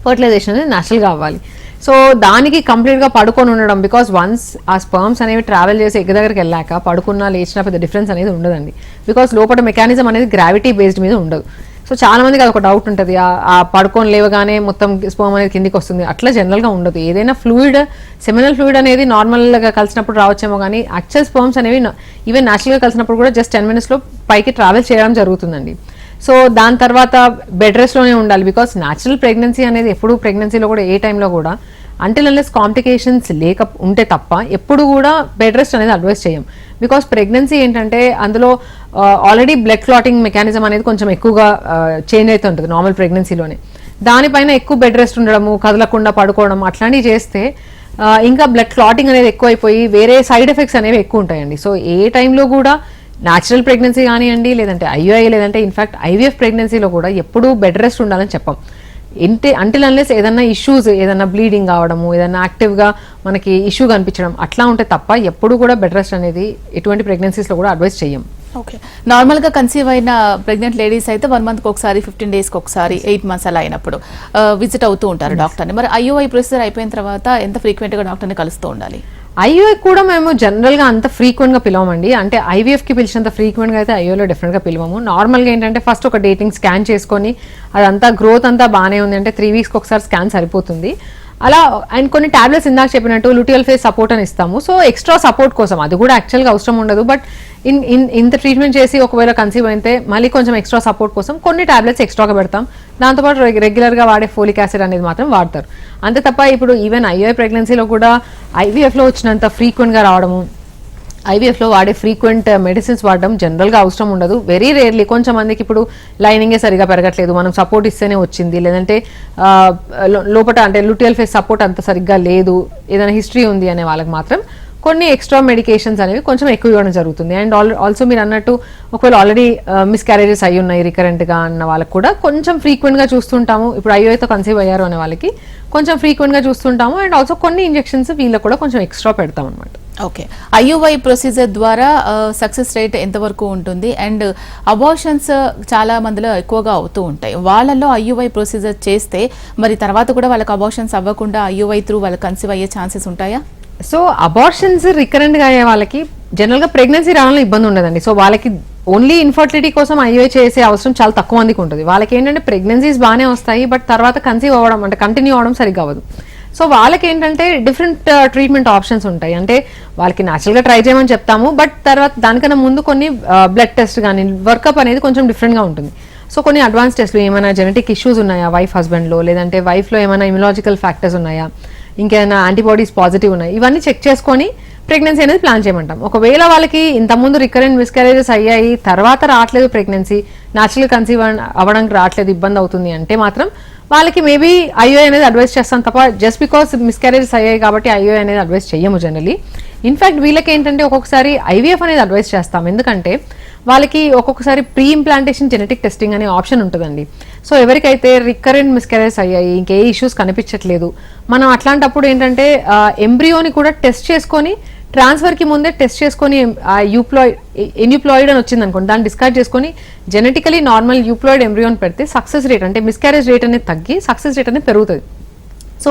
ఫర్టిలైజేషన్ అనేది న్యాచురల్గా అవ్వాలి. సో దానికి కంప్లీట్గా పడుకొని ఉండడం బికాస్ వన్స్ ఆ స్పర్మ్స్ అనేవి ట్రావెల్ చేసి ఎగ్ దగ్గరికి వెళ్ళాక పడుకున్నా లేచినా పెద్ద డిఫరెన్స్ అనేది ఉండదండి. బికాస్ లోపల మెకానిజం అనేది గ్రావిటీ బేస్డ్ మీద ఉండదు. సో చాలా మందికి అది ఒక డౌట్ ఉంటుంది. ఆ- పడుకొని లేవగానే మొత్తం స్పోమ్ అనేది కిందికి వస్తుంది. అట్లా జనరల్గా ఉండదు. ఏదైనా ఫ్లూయిడ్ సెమినల్ ఫ్లూయిడ్ అనేది నార్మల్గా కలిసినప్పుడు రావచ్చేమో కానీ యాక్చువల్ స్పర్మ్స్ అనేవి ఈవెన్ న్యాచురల్గా కలిసినప్పుడు కూడా జస్ట్ టెన్ మినిట్స్లో పైకి ట్రావెల్ చేయడం జరుగుతుందండి. సో దాని తర్వాత బెడ్ రెస్ట్లోనే ఉండాలి. బికాస్ న్యాచురల్ ప్రెగ్నెన్సీ అనేది ఎప్పుడు ప్రెగ్నెన్సీలో కూడా ఏ టైంలో కూడా అంటిల్ అన్లెస్ కాంప్లికేషన్స్ లేక ఉంటే తప్ప ఎప్పుడు కూడా బెడ్ రెస్ట్ అనేది అడ్వైస్ చేయం. బికాస్ ప్రెగ్నెన్సీ ఏంటంటే అందులో ఆల్రెడీ బ్లడ్ క్లాటింగ్ మెకానిజం అనేది కొంచెం ఎక్కువగా చేంజ్ అవుతూ ఉంటుంది నార్మల్ ప్రెగ్నెన్సీలోనే దానిపైన ఎక్కువ బెడ్ రెస్ట్ ఉండడము కదలకుండా పడుకోవడం అట్లాంటివి చేస్తే ఇంకా బ్లడ్ క్లాటింగ్ అనేది ఎక్కువైపోయి వేరే సైడ్ ఎఫెక్ట్స్ అనేవి ఎక్కువ ఉంటాయండి. సో ఏ టైంలో కూడా న్యాచురల్ ప్రెగ్నెన్సీ కానివ్వండి లేదంటే ఐయుఐ లేదంటే ఇన్ఫాక్ట్ ఐవీఎఫ్ ప్రెగ్నెన్సీలో కూడా ఎప్పుడూ బెడ్ రెస్ట్ ఉండాలని చెప్పాం. ఇంటే అంటిల్ అన్లెస్ ఏదన్నా ఇష్యూస్ ఏదన్నా బ్లీడింగ్ కావడము ఏదన్నా యాక్టివ్గా మనకి ఇష్యూ కనిపించడం అట్లా ఉంటే తప్ప ఎప్పుడు కూడా బెడ్ రెస్ట్ అనేది ఎటువంటి ప్రెగ్నెన్సీస్లో కూడా అడ్వైస్ చేయం ఓకే నార్మల్గా కన్సీవ్ అయిన ప్రెగ్నెంట్ లేడీస్ అయితే వన్ మంత్ ఒకసారి ఫిఫ్టీన్ డేస్కి ఒకసారి ఎయిట్ మంత్స్ అలా అయినప్పుడు విజిట్ అవుతూ ఉంటారు డాక్టర్ని. మరి ఐయుఐ ప్రొసీజర్ అయిపోయిన తర్వాత ఎంత ఫ్రీక్వెంట్గా డాక్టర్ని కలుస్తూ ఉండాలి? ఐఓ కూడా మేము జనరల్గా అంత ఫ్రీక్వెంట్గా పిలవమండి. అంటే ఐవీఎఫ్కి పిలిచినంత ఫ్రీక్వెంట్గా అయితే ఐఓలో డెఫినెట్గా పిలవము. నార్మల్గా ఏంటంటే ఫస్ట్ ఒక డేటింగ్ స్కాన్ చేసుకొని అదంతా గ్రోత్ అంతా బాగానే ఉంది. అంటే త్రీ వీక్స్కి ఒకసారి స్కాన్ సరిపోతుంది. అలా అండ్ కొన్ని టాబ్లెట్స్ ఇందాక చెప్పినట్టు లుటియల్ ఫేస్ సపోర్ట్ అని ఇస్తాము. సో ఎక్స్ట్రా సపోర్ట్ కోసం అది కూడా యాక్చువల్గా అవసరం ఉండదు. బట్ ఇన్ ఇన్ ఇంత ట్రీట్మెంట్ చేసి ఒకవేళ కన్సీవ్ అయితే మళ్ళీ కొంచెం ఎక్స్ట్రా సపోర్ట్ కోసం కొన్ని టాబ్లెట్స్ ఎక్స్ట్రాగా పెడతాం. దాంతోపాటు రెగ్యులర్గా వాడే ఫోలిక్ యాసిడ్ అనేది మాత్రం వాడతారు. అంతే తప్ప ఇప్పుడు ఈవెన్ ఐఐ ప్రెగ్నెన్సీలో కూడా ఐవీఎఫ్లో వచ్చినంత ఫ్రీక్వెంట్గా రావడము ఐవీఎఫ్లో వాడే ఫ్రీక్వెంట్ మెడిసిన్స్ uh, వాడడం జనరల్గా అవసరం ఉండదు. వెరీ రేర్లీ కొంచెం మందికి ఇప్పుడు లైనింగే సరిగా పెరగట్లేదు. మనం సపోర్ట్ ఇస్తేనే వచ్చింది. లేదంటే uh, లోపల లోపట అంటే లుటియల్ ఫేస్ సపోర్ట్ అంత సరిగ్గా లేదు. ఏదైనా హిస్టరీ ఉంది అనే వాళ్ళకి మాత్రం కొన్ని ఎక్స్ట్రా మెడికేషన్స్ అనేవి కొంచెం ఎక్కువ ఇవ్వడం జరుగుతుంది. అండ్ ఆల్ ఆల్సో మీరు అన్నట్టు ఒకవేళ ఆల్రెడీ మిస్క్యారేజెస్ uh, అయి ఉన్నాయి రికరెంట్గా అన్న వాళ్ళకి కూడా కొంచెం ఫ్రీక్వెంట్గా చూస్తుంటాము. ఇప్పుడు ఐఓతో కన్సీవ్ అయ్యారు అనే వాళ్ళకి కొంచెం ఫ్రీక్వెంట్గా చూస్తుంటాము. అండ్ ఆల్సో కొన్ని ఇంజెక్షన్స్ వీళ్ళకి కూడా కొంచెం ఎక్స్ట్రా పెడతాం అనమాట ఓకే ఐయువై ప్రొసీజర్ ద్వారా uh, సక్సెస్ రేట్ ఎంతవరకు ఉంటుంది? అండ్ అబార్షన్స్ uh, uh, చాలా మందిలో ఎక్కువగా అవుతూ ఉంటాయి. వాళ్ళల్లో ఐయువై ప్రొసీజర్ చేస్తే మరి తర్వాత కూడా వాళ్ళకి అబార్షన్స్ అవ్వకుండా ఐయువై త్రూ వాళ్ళకి కన్సీవ్ అయ్యే ఛాన్సెస్ ఉంటాయా? సో అబార్షన్స్ రికరెంట్గా అయ్యే వాళ్ళకి జనరల్గా ప్రెగ్నెన్సీ రావడంలో ఇబ్బంది ఉండదండి. సో వాళ్ళకి ఓన్లీ ఇన్ఫర్టిలిటీ కోసం ఐఓఐ చేసే అవసరం చాలా తక్కువ మందికి ఉంటుంది. వాళ్ళకి ఏంటంటే ప్రెగ్నెన్సీస్ బాగానే వస్తాయి బట్ తర్వాత కన్సీవ్ అవ్వడం అంటే కంటిన్యూ అవ్వడం సరిగ్గా అవ్వదు. సో వాళ్ళకి ఏంటంటే డిఫరెంట్ ట్రీట్మెంట్ ఆప్షన్స్ ఉంటాయి. అంటే వాళ్ళకి న్యాచురల్గా ట్రై చేయమని చెప్తాము బట్ తర్వాత దానికన్నా ముందు కొన్ని బ్లడ్ టెస్ట్ కానీ వర్కప్ అనేది కొంచెం డిఫరెంట్గా ఉంటుంది. సో కొన్ని అడ్వాన్స్ టెస్ట్లు ఏమైనా జెనెటిక్ ఇష్యూస్ ఉన్నాయా వైఫ్ హస్బెండ్లో లేదంటే వైఫ్లో ఏమైనా ఇమ్యూలాజికల్ ఫ్యాక్టర్స్ ఉన్నాయా? ఇంకేమైనా యాంటీబాడీస్ పాజిటివ్ ఉన్నాయి? ఇవన్నీ చెక్ చేసుకొని ప్రెగ్నెన్సీ అనేది ప్లాన్ చేయమంటాం. ఒకవేళ వాళ్ళకి ఇంతకుముందు రికరెంట్ మిస్క్యారేజెస్ అయ్యాయి తర్వాత రావట్లేదు ప్రెగ్నెన్సీ న్యాచురల్ కన్సీవ్ అవ్వడానికి రావట్లేదు ఇబ్బంది అవుతుంది అంటే మాత్రం వాళ్ళకి మేబీ ఐఓ అనేది అడ్వైస్ చేస్తాం తప్ప జస్ట్ బికాస్ మిస్క్యారేజెస్ అయ్యాయి కాబట్టి ఐఓ అనేది అడ్వైస్ చెయ్యము జనరలీ ఇన్ఫ్యాక్ట్ వీళ్ళకి ఏంటంటే ఒక్కొక్కసారి ఐవీఎఫ్ అనేది అడ్వైస్ చేస్తాం. ఎందుకంటే వాళ్ళకి ఒక్కొక్కసారి ప్రీ ఇంప్లాంటేషన్ జెనెటిక్ టెస్టింగ్ అనే ఆప్షన్ ఉంటుందండి. సో ఎవరికైతే రికరెంట్ మిస్క్యారేజ్ అయ్యాయి ఇంకే ఇష్యూస్ కనిపించట్లేదు మనం అట్లాంటప్పుడు ఏంటంటే ఎంబ్రియోని కూడా టెస్ట్ చేసుకొని ట్రాన్స్ఫర్కి ముందే టెస్ట్ చేసుకొని ఆ యూప్లాయిడ్ ఎన్యూప్లాయిడ్ అని వచ్చింది అనుకోండి దాన్ని డిస్కార్డ్ చేసుకొని జెనెటికలీ నార్మల్ యూప్లాయిడ్ ఎంబ్రియోన్ పెడితే సక్సెస్ రేట్ అంటే మిస్క్యారేజ్ రేట్ అనేది తగ్గి సక్సెస్ రేట్ అనేది పెరుగుతుంది. సో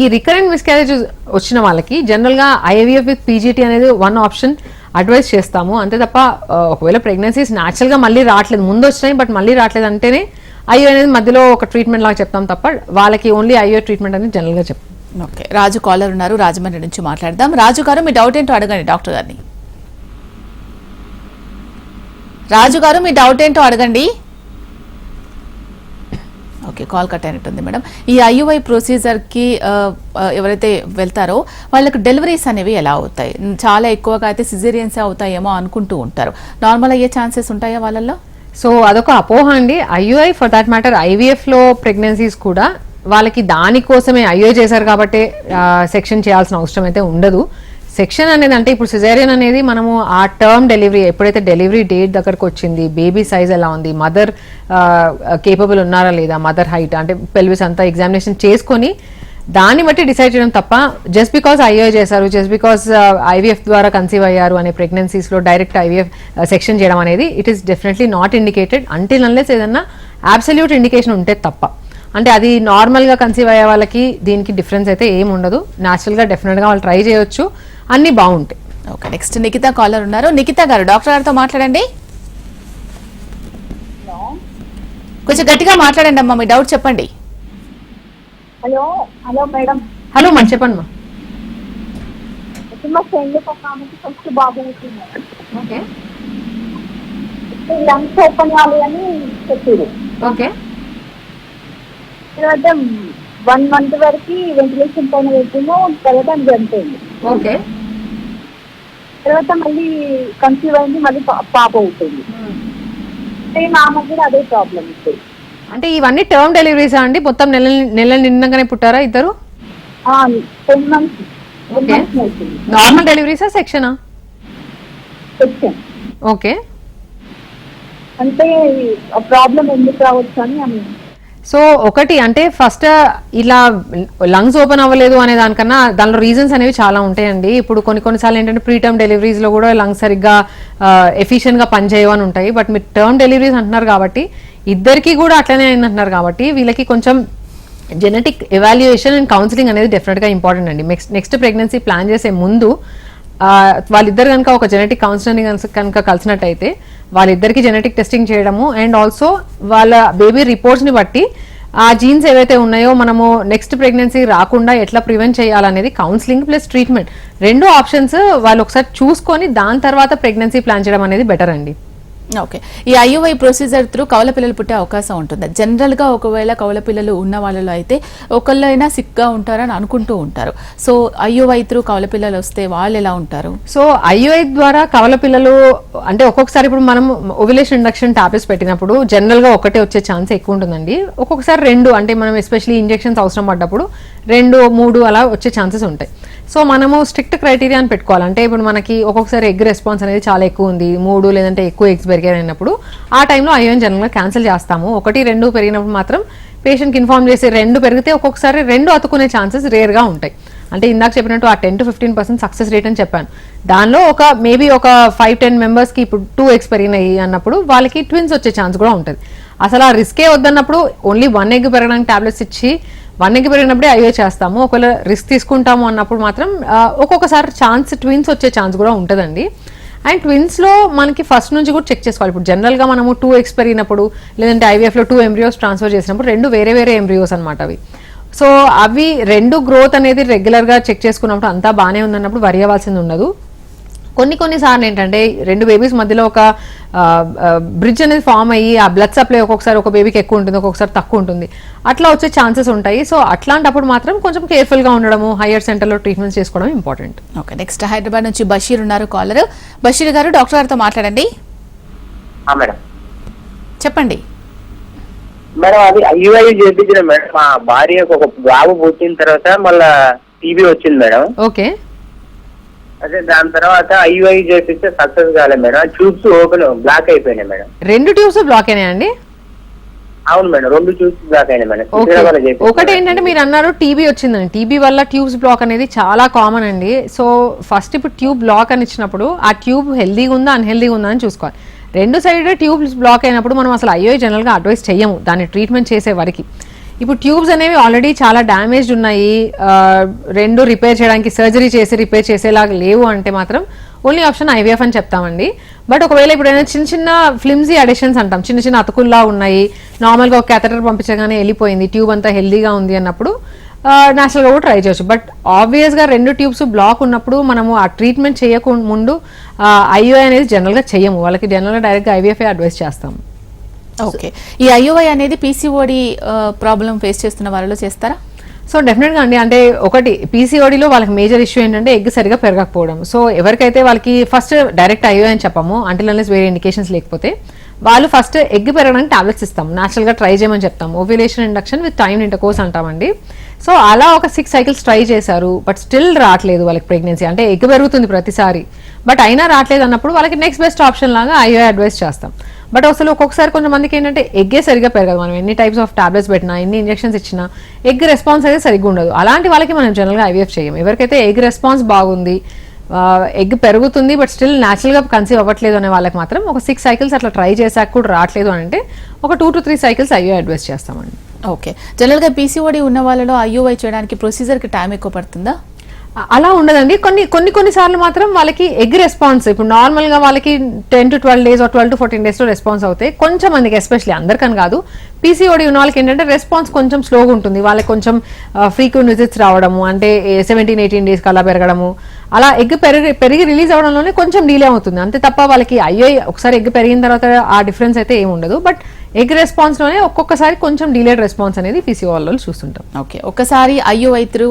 ఈ రికరెంట్ మిస్క్యారేజ్ వచ్చిన వాళ్ళకి జనరల్గా ఐవీఎఫ్ విత్ పీజీటీ అనేది వన్ ఆప్షన్ అడ్వైస్ చేస్తాము. అంతే తప్ప ఒకవేళ ప్రెగ్నెన్సీస్ న్యాచురల్గా మళ్ళీ రావట్లేదు ముందు వచ్చినాయి బట్ మళ్ళీ రావట్లేదు అంటేనే ఐఓ అనేది మధ్యలో ఒక ట్రీట్మెంట్ లాగా చెప్తాం తప్ప వాళ్ళకి ఓన్లీ ఐఓ ట్రీట్మెంట్ అనేది జనరల్గా చెప్తాం. ఓకే రాజు కాలర్ ఉన్నారు రాజమండ్రి నుంచి మాట్లాడదాం. రాజు గారు మీ డౌట్ ఏంటో అడగండి డాక్టర్ గారిని. రాజు గారు మీ డౌట్ ఏంటో అడగండి. ఓకే కాల్ కట్ అయినట్టుంది మేడం. ఈ ఐయుఐ ప్రొసీజర్కి ఎవరైతే వెళ్తారో వాళ్ళకి డెలివరీస్ అనేవి ఎలా అవుతాయి? చాలా ఎక్కువగా అయితే సిజేరియన్స్ అవుతాయేమో అనుకుంటూ ఉంటారు. నార్మల్ అయ్యే ఛాన్సెస్ ఉంటాయా వాళ్ళల్లో? సో అదొక అపోహ అండి. ఐయుఐ ఫర్ దాట్ మ్యాటర్ ఐవీఎఫ్లో ప్రెగ్నెన్సీస్ కూడా వాళ్ళకి దానికోసమే అయ్యో చేశారు కాబట్టి సెక్షన్ చేయాల్సిన అవసరం అయితే ఉండదు. సెక్షన్ అనేది అంటే ఇప్పుడు సిజేరియన్ అనేది మనము ఆ టర్మ్ డెలివరీ ఎప్పుడైతే డెలివరీ డేట్ దగ్గరకు వచ్చింది బేబీ సైజ్ ఎలా ఉంది మదర్ కేపబుల్ ఉన్నారా లేదా మదర్ హైట్ అంటే పెల్విస్ అంతా ఎగ్జామినేషన్ చేసుకొని దాన్ని బట్టి డిసైడ్ చేయడం తప్ప జస్ట్ బికాస్ ఐఏ చేశారు జస్ట్ బికాస్ ఐవీఎఫ్ ద్వారా కన్సీవ్ అయ్యారు అనే ప్రెగ్నెన్సీస్లో డైరెక్ట్ ఐవీఎఫ్ సెక్షన్ చేయడం అనేది it is definitely not indicated until unless ఏదన్నా అబ్సల్యూట్ ఇండికేషన్ ఉంటే తప్ప. అంటే అది నార్మల్గా కన్సీవ్ అయ్యే వాళ్ళకి దీనికి డిఫరెన్స్ అయితే ఏం ఉండదు. న్యాచురల్గా డెఫినెట్గా వాళ్ళు ట్రై చేయొచ్చు. అన్నీ బాగుంటాయి. ఓకే నెక్స్ట్ నిఖిత కాలర్ ఉన్నారు. నిఖిత గారు డాక్టర్ గారితో మాట్లాడండి. కొంచెం గట్టిగా మాట్లాడండి అమ్మా మీ డౌట్ చెప్పండి. Hello hello madam. హలో మరి చెప్పండి మా మా ఫ్రెండ్ ఒక ఆమెకి ఫస్ట్ బాబు ఓకే లంగ్స్ ఓపెన్ కావాలి అని చెప్పారు. ఓకే తర్వాత వన్ మంత్ వరకు వెంటిలేషన్ పైన పెట్టిందో తర్వాత ఆమె చనిపోయింది ఓకే. తర్వాత మళ్ళీ కన్సీవ్ అయింది మళ్ళీ పాప అవుతుంది. సేమ్ ఆమె కూడా అదే ప్రాబ్లం ఇప్పుడు అంటే ఇవన్నీ టర్మ్ డెలివరీసా అండి? మొత్తం నెల నెల నిండగానే పుట్టారా ఇద్దరు? టెన్ మంత్స్ అవుతుంది. నార్మల్ డెలివరీసా సెక్షనా? సెక్షన్. ఓకే. అంటే ప్రాబ్లం ఎందుకు రావచ్చు అని సో ఒకటి అంటే ఫస్ట్ ఇలా లంగ్స్ ఓపెన్ అవ్వలేదు అనే దానికన్నా దానిలో రీజన్స్ అనేవి చాలా ఉంటాయండి. ఇప్పుడు కొన్ని కొన్నిసార్లు ఏంటంటే ప్రీ టర్మ్ డెలివరీస్లో కూడా లంగ్స్ సరిగ్గా ఎఫిషియెంట్గా పనిచేయవు అని ఉంటాయి. బట్ మీరు టర్మ్ డెలివరీస్ అంటున్నారు కాబట్టి ఇద్దరికి కూడా అట్లనే అయింది అంటున్నారు కాబట్టి వీళ్ళకి కొంచెం జెనెటిక్ ఎవాల్యుయేషన్ అండ్ కౌన్సిలింగ్ అనేది డెఫినెట్గా ఇంపార్టెంట్ అండి. నెక్స్ట్ నెక్స్ట్ ప్రెగ్నెన్సీ ప్లాన్ చేసే ముందు వాళ్ళిద్దరు కనుక ఒక జెనెటిక్ కౌన్సిలింగ్ కనుక కలిసినట్టయితే వాళ్ళిద్దరికి జెనెటిక్ టెస్టింగ్ చేయడము అండ్ ఆల్సో వాళ్ళ బేబీ రిపోర్ట్స్ని బట్టి ఆ జీన్స్ ఏవైతే ఉన్నాయో మనము నెక్స్ట్ ప్రెగ్నెన్సీ రాకుండా ఎట్లా ప్రివెంట్ చేయాలనేది కౌన్సిలింగ్ ప్లస్ ట్రీట్మెంట్ రెండు ఆప్షన్స్ వాళ్ళు ఒకసారి చూసుకొని దాని తర్వాత ప్రెగ్నెన్సీ ప్లాన్ చేయడం అనేది బెటర్ అండి. ఓకే ఈ ఐయుఐ ప్రొసీజర్ త్రూ కవల పిల్లలు పుట్టే అవకాశం ఉంటుంది. జనరల్గా ఒకవేళ కవల పిల్లలు ఉన్న వాళ్ళలో అయితే ఒకళ్ళైనా సిక్గా ఉంటారని అనుకుంటూ ఉంటారు. సో ఐయుఐ త్రూ కవల పిల్లలు వస్తే వాళ్ళు ఎలా ఉంటారు? సో ఐయుఐ ద్వారా కవల పిల్లలు అంటే ఒక్కొక్కసారి ఇప్పుడు మనం ఓవిలేషన్ ఇండక్షన్ టాబ్లెట్స్ పెట్టినప్పుడు జనరల్గా ఒకటే వచ్చే ఛాన్స్ ఎక్కువ ఉంటుందండి. ఒక్కొక్కసారి రెండు అంటే మనం ఎస్పెషల్లీ ఇంజెక్షన్స్ అవసరం పడ్డప్పుడు రెండు మూడు అలా వచ్చే ఛాన్సెస్ ఉంటాయి. సో మనము స్ట్రిక్ట్ క్రైటీరియా అని పెట్టుకోవాలి. అంటే ఇప్పుడు మనకి ఒక్కొక్కసారి ఎగ్ రెస్పాన్స్ అనేది చాలా ఎక్కువ ఉంది. మూడు లేదంటే ఎక్కువ ఎగ్స్ పెరిగాయి ఆ టైంలో ఐఎన్ జనరల్గా క్యాన్సిల్ చేస్తాము. ఒకటి రెండు పెరిగినప్పుడు మాత్రం పేషెంట్కి ఇన్ఫార్మ్ చేసి రెండు పెరిగితే ఒక్కొక్కసారి రెండు అతుకునే ఛాన్సెస్ రేర్గా ఉంటాయి. అంటే ఇందాక చెప్పినట్టు ఆ ten to fifteen percent success rate అని చెప్పాను. దానిలో ఒక మేబీ ఒక ఫైవ్ టెన్ మెంబర్స్కి ఇప్పుడు టూ ఎగ్స్ పెరిగినాయి అన్నప్పుడు వాళ్ళకి ట్విన్స్ వచ్చే ఛాన్స్ కూడా ఉంటుంది. అసలు ఆ రిస్కే వద్దన్నప్పుడు ఓన్లీ వన్ ఎగ్ పెరగడానికి టాబ్లెట్స్ ఇచ్చి వన్ ఎగ్ పెరిగినప్పుడే అయ్యో చేస్తాము. ఒకవేళ రిస్క్ తీసుకుంటాము అన్నప్పుడు మాత్రం ఒక్కొక్కసారి ఛాన్స్ ట్విన్స్ వచ్చే ఛాన్స్ కూడా ఉంటుందండి. అండ్ ట్విన్స్లో మనకి ఫస్ట్ నుంచి కూడా చెక్ చేసుకోవాలి. ఇప్పుడు జనరల్గా మనము టూ ఎక్స్పైర్ అయినప్పుడు లేదంటే ఐవీఎఫ్లో టూ ఎంబ్రియోస్ ట్రాన్స్ఫర్ చేసినప్పుడు రెండు వేరే వేరే ఎంబ్రియోస్ అనమాట అవి. సో అవి రెండు గ్రోత్ అనేది రెగ్యులర్గా చెక్ చేసుకున్నప్పుడు అంతా బాగానే ఉందన్నప్పుడు వరి అవ్వాల్సింది ఉండదు. కొన్ని కొన్ని సార్లు ఏంటంటే రెండు బేబీస్ మధ్యలో ఒక బ్రిడ్జ్ అనేది ఫామ్ అయ్యి ఆ బ్లడ్ సప్లై ఒక్కొక్కసారి ఒక బేబీకి ఎక్కువ ఉంటుంది ఒక్కొక్కసారి తక్కువ ఉంటుంది. అట్లా వచ్చే ఛాన్సెస్ ఉంటాయి. సో అట్లాంటప్పుడు మాత్రం కొంచెం కేర్ఫుల్గా ఉండడము హయ్యర్ సెంటర్లో ట్రీట్మెంట్స్ చేసుకోవడం ఇంపార్టెంట్ ఓకే నెక్స్ట్ హైదరాబాద్ నుంచి బషీర్ ఉన్నారు కాలర్ బషీర్ గారు డాక్టర్ గారితో మాట్లాడండి. మేడం. చెప్పండి. మేడం అది ఐయుఐ చేయించిన మేడం మా భార్యకు ఒక బాబు పుట్టిన తర్వాత మళ్ళా టీబీ వచ్చింది మేడం. ఓకే అదే దాని తర్వాత ఐయుఐ చేపిస్తే సక్సెస్ కాలేదు మేడం. ట్యూబ్స్ ఓపెన్ బ్లాక్ అయిపోయినాయి మేడం. రెండు ట్యూబ్స్ బ్లాక్ అయినాయండి అవును మేడం రెండు ట్యూబ్స్ బ్లాక్ అయినాయి మేడం. ఒకటి. ఏంటంటే మీరు అన్నారు టీబీ వచ్చిందని. టీబీ వల్ల ట్యూబ్స్ బ్లాక్ అనేది చాలా కామన్ అండి. సో ఫస్ట్ ఇప్పుడు ట్యూబ్ బ్లాక్ అని ఇచ్చినప్పుడు ఆ ట్యూబ్ హెల్దీగా ఉందా అన్హెల్దీగా ఉందా అని చూసుకోవాలి. రెండు సైడ్ ట్యూబ్స్ బ్లాక్ అయినప్పుడు మనం అసలు ఐఓఐ జనరల్గా అడ్వైస్ చెయ్యము దాన్ని ట్రీట్మెంట్ చేసే వరకు. ఇప్పుడు ట్యూబ్స్ అనేవి ఆల్రెడీ చాలా డ్యామేజ్డ్ ఉన్నాయి. రెండు రిపేర్ చేయడానికి సర్జరీ చేసి రిపేర్ చేసేలాగా లేవు అంటే మాత్రం ఓన్లీ ఆప్షన్ ఐవీఎఫ్ అని చెప్తామండి. బట్ ఒకవేళ ఇప్పుడు ఏదైనా చిన్న చిన్న ఫ్లిమ్జీ అడిషన్స్ అంటాం. చిన్న చిన్న అతుకుల్లా ఉన్నాయి. నార్మల్గా ఒక క్యాథెటర్ పంపించగానే వెళ్ళిపోయింది. ట్యూబ్ అంతా హెల్దీగా ఉంది అన్నప్పుడు నేచురల్గా కూడా ట్రై చేయొచ్చు. బట్ ఆబ్వియస్గా రెండు ట్యూబ్స్ బ్లాక్ ఉన్నప్పుడు మనము ఆ ట్రీట్మెంట్ చేయకుండా ముందు ఐఓఐ అనేది జనరల్గా చేయము. వాళ్ళకి జనరల్గా డైరెక్ట్గా ఐవీఎఫ్ఏ అడ్వైస్ చేస్తాము. ఓకే ఈ ఐయుఐ అనేది పీసీఓడి ప్రాబ్లం ఫేస్ చేస్తున్న వాళ్ళలో చేస్తారా? సో డెఫినెట్గా అండి. అంటే ఒకటి పీసీఓడిలో వాళ్ళకి మేజర్ ఇష్యూ ఏంటంటే ఎగ్ సరిగా పెరగకపోవడం. సో ఎవరికైతే వాళ్ళకి ఫస్ట్ డైరెక్ట్ అయ్యో అని చెప్పము అంటిల్ అన్లెస్ వేరే ఇండికేషన్స్ లేకపోతే వాళ్ళు ఫస్ట్ ఎగ్ పెరగడానికి టాబ్లెట్స్ ఇస్తాం. న్యాచురల్గా ట్రై చేయమని చెప్తాం. Ovulation induction with time intercourse అంటామండి. సో అలా ఒక సిక్స్ సైకిల్స్ ట్రై చేశారు బట్ స్టిల్ రావట్లేదు వాళ్ళకి ప్రెగ్నెన్సీ అంటే ఎగ్ పెరుగుతుంది ప్రతిసారి. బట్ అయినా రావట్లేదు అన్నప్పుడు వాళ్ళకి నెక్స్ట్ బెస్ట్ ఆప్షన్ లాగా ఐఓ అడ్వైస్ చేస్తాం. బట్ అసలు ఒక్కొక్కసారి కొంతమందికి ఏంటంటే ఎగ్గే సరిగా పెరగదు మనం. ఎన్ని టైప్స్ ఆఫ్ టాబ్లెట్స్ పెట్టినా ఎన్ని ఇంజెక్షన్స్ ఇచ్చినా ఎగ్ రెస్పాన్స్ అయితే సరిగ్గా ఉండదు. అలాంటి వాళ్ళకి మనం జనరల్గా ఐవీఎఫ్ చేయం. ఎవరికైతే ఎగ్ రెస్పాన్స్ బాగుంది ఎగ్ పెరుగుతుంది బట్ స్టిల్ న్యాచురల్గా కన్సీవ్ అవ్వట్లేదు అనే వాళ్ళకి మాత్రం ఒక సిక్స్ సైకిల్స్ అట్లా ట్రై చేశాక కూడా రావట్లేదు అని అంటే ఒక two to three cycles IUI advice చేస్తామండి. ఓకే జనరల్గా పీసీఓడి ఉన్న వాళ్ళలో ఐయుఐ చేయడానికి ప్రొసీజర్కి టైం ఎక్కువ పడుతుందా? అలా ఉండదండి. కొన్ని కొన్ని కొన్నిసార్లు మాత్రం వాళ్ళకి ఎగ్ రెస్పాన్స్ ఇప్పుడు నార్మల్గా వాళ్ళకి ten to twelve days twelve to fourteen డేస్లో రెస్పాన్స్ అవుతాయి. కొంచెం మందికి ఎస్పెషల్లీ అందరికని కాదు పీసీఓడి ఉన్న వాళ్ళకి ఏంటంటే రెస్పాన్స్ కొంచెం స్లోగా ఉంటుంది. వాళ్ళకి కొంచెం ఫ్రీక్వెంట్ విజిట్స్ రావడము అంటే సెవెంటీన్ ఎయిటీన్ డేస్కి అలా పెరగడము అలా ఎగ్ పెరిగి పెరిగి రిలీజ్ అవడంలోనే కొంచెం డీలే అవుతుంది. అంతే తప్ప వాళ్ళకి అయ్యో ఒకసారి ఎగ్ పెరిగిన తర్వాత ఆ డిఫరెన్స్ అయితే ఏమి ఉండదు. బట్ ఎగ్ రెస్పాన్స్లోనే ఒక్కొక్కసారి కొంచెం డిలేడ్ రెస్పాన్స్ అనేది పీసీఓ వాళ్ళు చూస్తుంటాం. ఓకే ఒకసారి ఐయుఐ త్రూ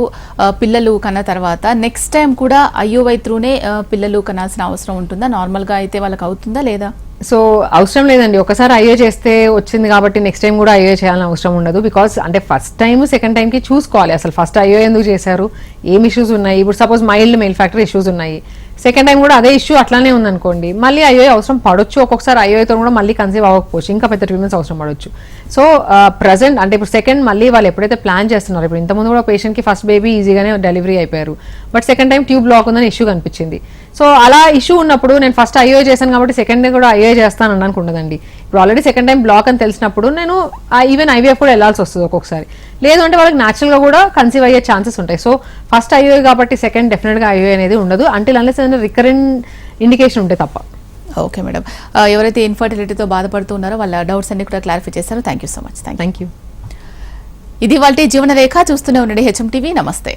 పిల్లలు కన్న తర్వాత నెక్స్ట్ టైం కూడా ఐయుఐ త్రూనే పిల్లలు కనాల్సిన అవసరం ఉంటుందా? నార్మల్గా అయితే వాళ్ళకి అవుతుందా లేదా? సో అవసరం లేదండి. ఒకసారి ఐఏ చేస్తే వచ్చింది కాబట్టి నెక్స్ట్ టైం కూడా ఐఏ చేయాలని అవసరం ఉండదు బికాస్ అంటే ఫస్ట్ టైం సెకండ్ టైంకి చూసుకోవాలి. అసలు ఫస్ట్ ఐఏ ఎందుకు చేశారు? ఏం ఇష్యూస్ ఉన్నాయి? ఇప్పుడు suppose mild male factor issues ఉన్నాయి. సెకండ్ టైం కూడా అదే ఇష్యూ అట్లానే ఉందనుకోండి. మళ్ళీ ఐఓఐ అవసరం పడొచ్చు. ఒక్కొక్కసారి ఐఏతో కూడా మళ్ళీ కన్సీవ్ అవ్వకపోవచ్చు. ఇంకా పెద్ద ట్రీట్మెంట్స్ అవసరం పడవచ్చు సో ప్రజెంట్ అంటే ఇప్పుడు సెకండ్ మళ్ళీ వాళ్ళు ఎప్పుడైతే ప్లాన్ చేస్తున్నారు ఇప్పుడు ఇంతకుముందు కూడా పేషెంట్కి ఫస్ట్ బేబీ ఈజీగానే డెలివరీ అయిపోయారు. But second time tube block ఉందని ఇష్యూ కనిపించింది. సో అలా ఇష్యూ ఉన్నప్పుడు నేను ఫస్ట్ ఐఓ చేశాను కాబట్టి సెకండ్ కూడా ఐఓ చేస్తాను అనడానికి ఉండదండి ఇప్పుడు ఆల్రెడీ సెకండ్ టైం బ్లాక్ అని తెలిసినప్పుడు నేను ఈవెన్ ఐవీఎఫ్ కూడా వెళ్ళాల్సి వస్తుంది ఒక్కొక్కసారి. లేదు అంటే వాళ్ళకి natural గా కూడా కన్సీవ్ అయ్యే ఛాన్సెస్ ఉంటాయి. సో ఫస్ట్ ఐఓఐ కాబట్టి సెకండ్ డెఫినెట్గా ఐఓఐ అనేది ఉండదు అంటే అన్లెస్ ఏదైనా రికరెంట్ ఇండికేషన్ ఉంటే తప్ప. ఓకే మేడం ఎవరైతే ఇన్ఫర్టిలిటీతో బాధపడుతున్నారో వాళ్ళ డౌట్స్ అన్ని కూడా క్లారిఫై చేశారో. Thank you so much thank you ఇది వాళ్ళ జీవన రేఖ. చూస్తూనే ఉండండి హెచ్ఎం టీవీ నమస్తే.